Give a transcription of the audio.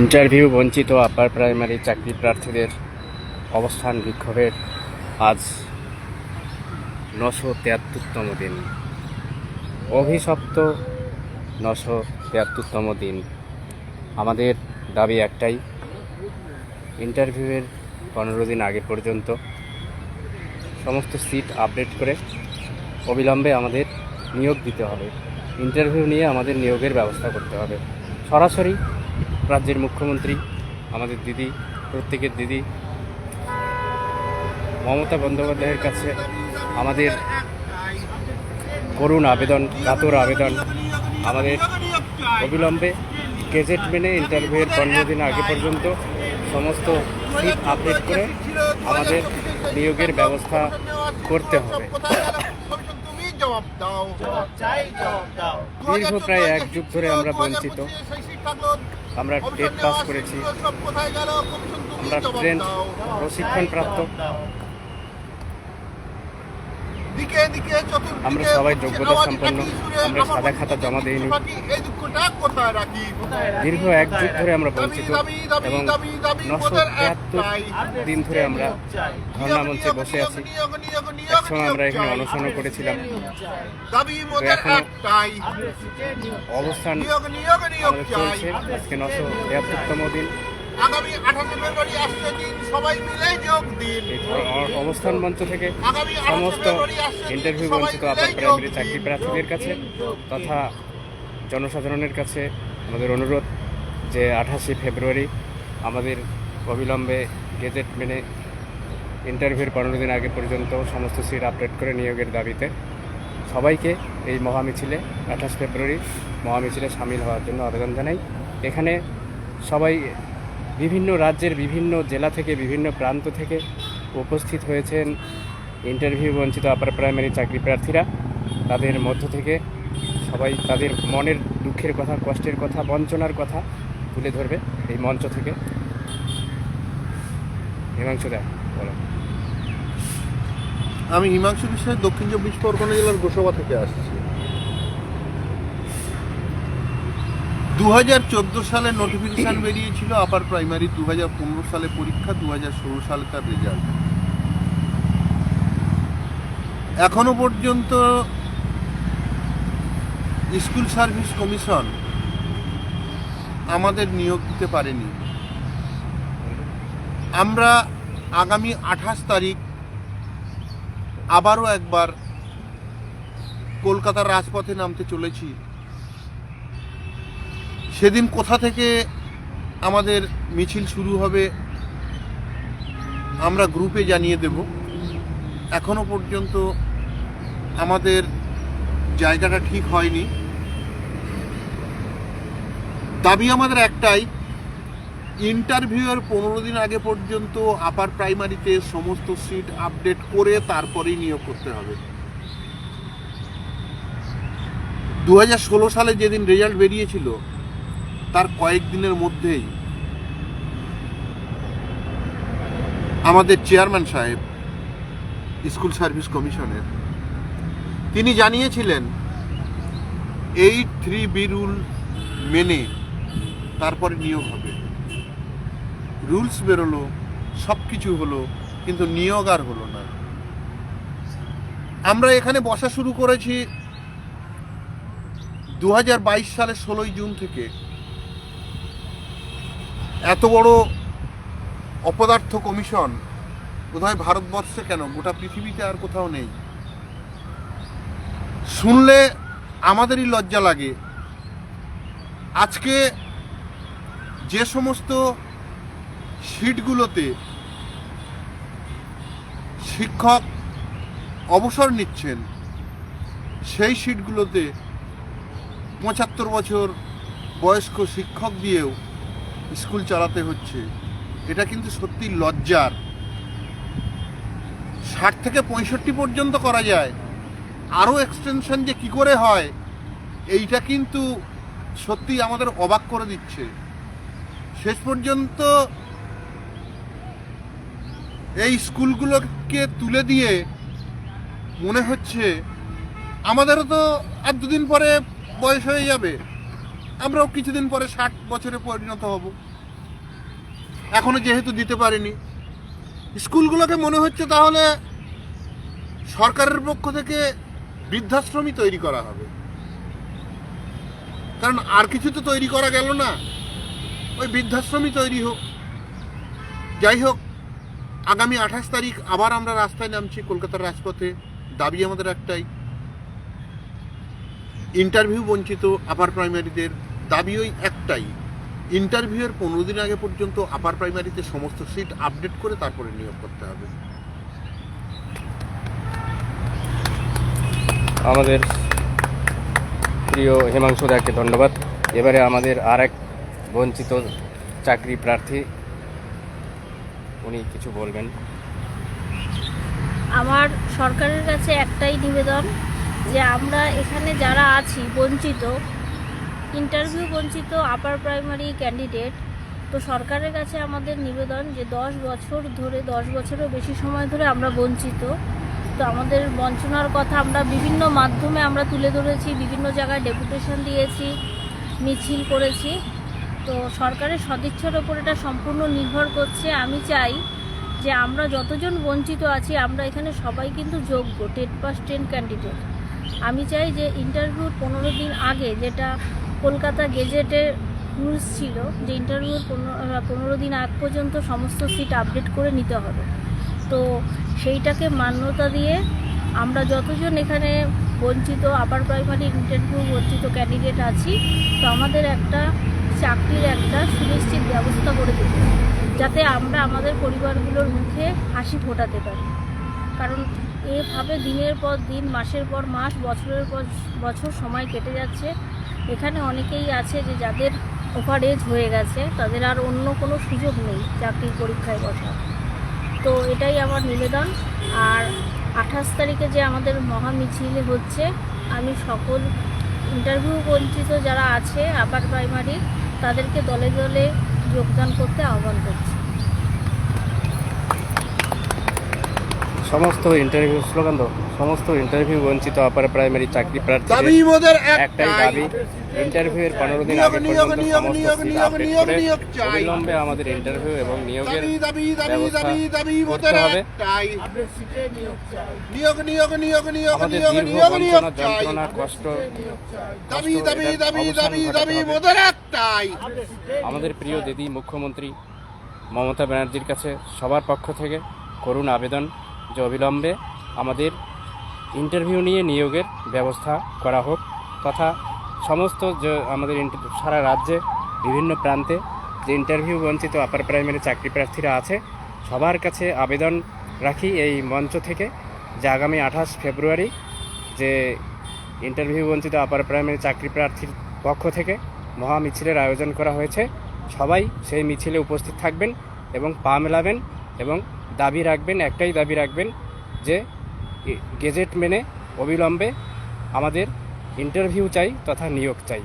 Interview বঞ্চিত upper primary চাকরি প্রার্থীদের অবস্থান বিক্ষোভের আজ নশো তেয়াত্তরতম দিন। অভিশপ্ত নশো তেয়াত্তরতম দিন। আমাদের দাবি একটাই, ইন্টারভিউয়ের পনেরো দিন আগে পর্যন্ত সমস্ত সিট আপডেট করে অবিলম্বে আমাদের নিয়োগ দিতে হবে। ইন্টারভিউ নিয়ে আমাদের নিয়োগের ব্যবস্থা করতে হবে। সরাসরি রাজ্যের মুখ্যমন্ত্রী আমাদের দিদি প্রত্যেকের দিদি মমতা বন্দ্যোপাধ্যায়ের কাছে আমাদের করুণ আবেদন কাতর আবেদন আমাদের অবিলম্বে গেজেট মেনে ইন্টারভিউয়ের পনেরো দিন আগে পর্যন্ত সমস্ত সিট আপডেট করে আমাদের নিয়োগের ব্যবস্থা করতে হবে। দীর্ঘ প্রায় এক যুগ ধরে আমরা বঞ্চিত। আমরা টেট পাস করেছি। আমরা ট্রেন প্রশিক্ষণ প্রাপ্ত দিকে দিকে চতুর্দিকে আমরা সবাই যোগ্যতা সম্পন্ন। আমরা সাদা খাতা জমা দিইনি। এই দুঃখটা কোথায় রাখি? দীর্ঘ এক যুগ ধরে আমরা বঞ্চিত এবং নশো একটাই। দিন ধরে আমরা ধর্ণা মঞ্চে বসে আছি। একসময় আমরা এখানে অনশনও করেছিলাম। মোদের অবস্থান চলছে। আজকে নশো তেহাত্তরতম দিন। আগামী আঠাশে ফেব্রুয়ারি আসছে দিন সবাই মিলে যোগ দিন। অবস্থান মঞ্চ থেকে সমস্ত ইন্টারভিউ বঞ্চিত আপার প্রাইমারি চাকরি প্রার্থীদের কাছে তথা জনসাধারণের কাছে আমাদের অনুরোধ যে আঠাশে ফেব্রুয়ারি আমাদের অবিলম্বে গেজেট মেনে ইন্টারভিউর পনেরো দিন আগে পর্যন্ত সমস্ত সিট আপডেট করে নিয়োগের দাবিতে সবাইকে এই মহামিছিলে আঠাশ ফেব্রুয়ারি মহামিছিলে সামিল হওয়ার জন্য আবেদন জানাই। এখানে সবাই বিভিন্ন রাজ্যের বিভিন্ন জেলা থেকে, বিভিন্ন প্রান্ত থেকে উপস্থিত হয়েছেন ইন্টারভিউ বঞ্চিত আপার প্রাইমারি চাকরি প্রার্থীরা। তাদের মধ্য থেকে সবাই তাদের মনের দুঃখের কথা, কষ্টের কথা, বঞ্চনার কথা তুলে ধরবে এই মঞ্চ থেকে। হিমাংশু দা, বলো। আমি হিমাংশু বিশ্বাস দক্ষিণ চব্বিশ পরগনা জেলার গোসবা থেকে আসছি। দু হাজার চোদ্দ সালে নোটিফিকেশান বেরিয়েছিল আপার প্রাইমারি দু হাজার পনেরো সালে পরীক্ষা দু হাজার ষোলো সালে তার রেজাল্ট এখনও পর্যন্ত স্কুল সার্ভিস কমিশন আমাদের নিয়োগ দিতে পারেনি। আমরা আগামী আঠাশ তারিখ আবারও একবার কলকাতার রাজপথে নামতে চলেছি। সেদিন কোথা থেকে আমাদের মিছিল শুরু হবে, আমরা গ্রুপে জানিয়ে দেব। এখনও পর্যন্ত আমাদের জায়গাটা ঠিক হয়নি। দাবি আমাদের একটাই, ইন্টারভিউয়ের পনেরো দিন আগে পর্যন্ত আপার প্রাইমারিতে সমস্ত সিট আপডেট করে তারপরেই নিয়োগ করতে হবে। দু হাজার ষোলো সালে যেদিন রেজাল্ট বেরিয়েছিল তার কয়েকদিনের মধ্যেই আমাদের চেয়ারম্যান সাহেব, স্কুল সার্ভিস কমিশনের, তিনি জানিয়েছিলেন এইট থ্রি বি রুল মেনে তারপরে নিয়োগ হবে। রুলস বেরোলো সব কিছু হলো, কিন্তু নিয়োগ আর হলো না। আমরা এখানে বসা শুরু করেছি দু হাজার বাইশ সালের ষোলোই জুন থেকে। এত বড় অপদার্থ কমিশন বোধহয় ভারতবর্ষে কেন? গোটা পৃথিবীতে আর কোথাও নেই। শুনলে আমাদেরই লজ্জা লাগে। আজকে যে সমস্ত সিটগুলোতে শিক্ষক অবসর নিচ্ছেন, সেই সিটগুলোতে পঁচাত্তর বছর বয়স্ক শিক্ষক দিয়েও স্কুল চালাতে হচ্ছে, এটা কিন্তু সত্যি লজ্জার। ষাট থেকে পঁয়ষট্টি পর্যন্ত করা যায়। আরও এক্সটেনশন যে কি করে হয়, এইটা কিন্তু সত্যি আমাদের অবাক করে দিচ্ছে। শেষ পর্যন্ত এই স্কুলগুলোকে তুলে দিয়ে মনে হচ্ছে আমাদেরও তো আর দুদিন পরে বয়স হয়ে যাবে। আমরাও কিছুদিন পরে ষাট বছরে পরিণত হব। এখনও যেহেতু দিতে পারেনি। স্কুলগুলোকে মনে হচ্ছে তাহলে সরকারের পক্ষ থেকে বৃদ্ধাশ্রমই তৈরি করা হবে। কারণ আর কিছু তো তৈরি করা গেল না। ওই বৃদ্ধাশ্রমই তৈরি হোক। যাই হোক, আগামী আঠাশ তারিখ আবার আমরা রাস্তায় নামছি কলকাতার রাজপথে। দাবি আমাদের একটাই। ইন্টারভিউ বঞ্চিত আপার প্রাইমারিদের দাবি ওই একটাই। ইন্টারভিউয়ের পনেরো দিন আগে পর্যন্ত আপার প্রাইমারিতে সমস্ত সিট আপডেট করে তারপরে নিয়োগ করতে হবে। আমাদের প্রিয় হিমাংশু দাকে ধন্যবাদ। এবারে আমাদের আর এক বঞ্চিত চাকরি প্রার্থী উনি কিছু বলবেন। আমার সরকারের কাছে একটাই নিবেদন যে আমরা এখানে যারা আছি বঞ্চিত ইন্টারভিউ বঞ্চিত আপার প্রাইমারি ক্যান্ডিডেট তো সরকারের কাছে আমাদের নিবেদন যে দশ বছর ধরে, দশ বছরেরও বেশি সময় ধরে আমরা বঞ্চিত। তো আমাদের বঞ্চনার কথা আমরা বিভিন্ন মাধ্যমে আমরা তুলে ধরেছি, বিভিন্ন জায়গায় ডেপুটেশন দিয়েছি, মিছিল করেছি। তো সরকারের সদিচ্ছার ওপর এটা সম্পূর্ণ নির্ভর করছে। আমি চাই যে আমরা যতজন বঞ্চিত আছি, আমরা এখানে সবাই কিন্তু যোগ্য টেট পাস টেন ক্যান্ডিডেট আমি চাই যে ইন্টারভিউর পনেরো দিন আগে যেটা কলকাতা গেজেটের রুলস ছিল যে ইন্টারভিউর পনেরো দিন আগ পর্যন্ত সমস্ত সিট আপডেট করে নিতে হবে। তো সেইটাকে মান্যতা দিয়ে আমরা যতজন এখানে বঞ্চিত আপার প্রাইমারি ইন্টারভিউ বঞ্চিত ক্যান্ডিডেট আছি, তো আমাদের একটা চাকরির একটা সুনিশ্চিত ব্যবস্থা করে দেবে, যাতে আমরা আমাদের পরিবারগুলোর মুখে হাসি ফোটাতে পারি। কারণ এভাবে দিনের পর দিন, মাসের পর মাস, বছরের পর বছর সময় কেটে যাচ্ছে এখানে অনেকেই আছে যে যাদের ওভার এজ হয়ে গেছে, তাদের আর অন্য কোনো সুযোগ নেই চাকরির পরীক্ষায় বসার তো এটাই আমার নিবেদন। আর আঠাশ তারিখে যে আমাদের মহা মিছিল হচ্ছে, আমি সকল ইন্টারভিউ বঞ্চিত যারা আছে আপার প্রাইমারি তাদেরকে দলে দলে যোগদান করতে আহ্বান করছি। সমস্ত ইন্টারভিউ স্লোগান তো সমস্ত ইন্টারভিউ বঞ্চিত আপার প্রাইমারি চাকরি প্রার্থী একটাই। দাবি ইন্টারভিউ এর পনেরো দিন আগে নিয়োগ, পর্যন্ত নিয়োগ, সমস্ত সিট আপডেট করে অবিলম্বে আমাদের ইন্টারভিউ এবং নিয়োগের করতে হবে। নিয়োগ নিয়োগ নিয়োগ নিয়োগ আমাদের দীর্ঘ বঞ্চনা যন্ত্রণা কষ্ট আমাদের প্রিয় দিদি মুখ্যমন্ত্রী মমতা ব্যানার্জির কাছে সবার পক্ষ থেকে করুণ আবেদন। যে অবিলম্বে আমাদের ইন্টারভিউ নিয়ে নিয়োগের ব্যবস্থা করা হোক তথা সমস্ত যে আমাদের সারা রাজ্যে বিভিন্ন প্রান্তে যে ইন্টারভিউ বঞ্চিত আপার প্রাইমারি চাকরি প্রার্থীরা আছে, সবার কাছে আবেদন রাখি এই মঞ্চ থেকে যে আগামী আঠাশ ফেব্রুয়ারি যে ইন্টারভিউ বঞ্চিত আপার প্রাইমারি চাকরি প্রার্থীর পক্ষ থেকে মহা মিছিলের আয়োজন করা হয়েছে। সবাই সেই মিছিলে উপস্থিত থাকবেন এবং পা মেলাবেন এবং দাবি রাখবেন, একটাই দাবি রাখবেন যে গেজেট মেনে অবিলম্বে আমাদের ইন্টারভিউ চাই তথা নিয়োগ চাই।